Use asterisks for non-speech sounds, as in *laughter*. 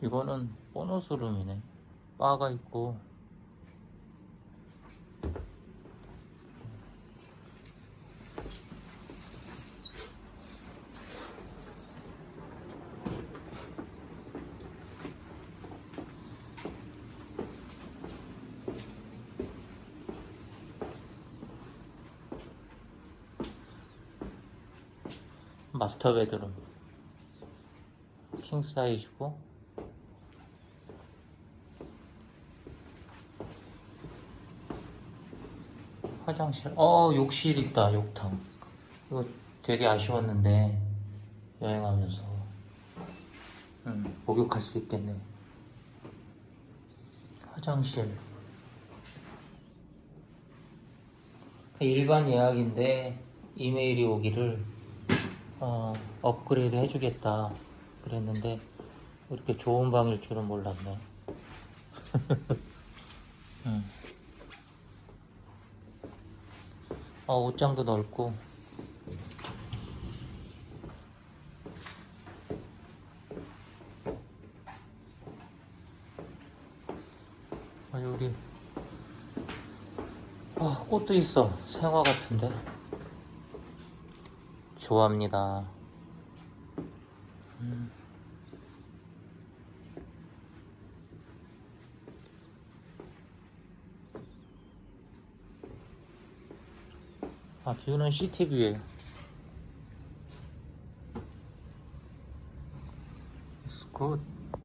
이거는 보너스 룸이네. 바가 있고. 마스터 베드룸 킹 사이즈고 화장실. 어 욕실 있다 욕탕. 이거 되게 아쉬웠는데 여행하면서. 음, 목욕할 수 있겠네. 화장실. 일반 예약인데 이메일이 오기를 어, 업그레이드 해주겠다 그랬는데 이렇게 좋은 방일 줄은 몰랐네. *laughs* 음. 어, 옷장도 넓고. 아, 여기. 아, 꽃도 있어. 생화 같은데. 좋아합니다. 음. 아, 뷰는 시티뷰에요. It's good.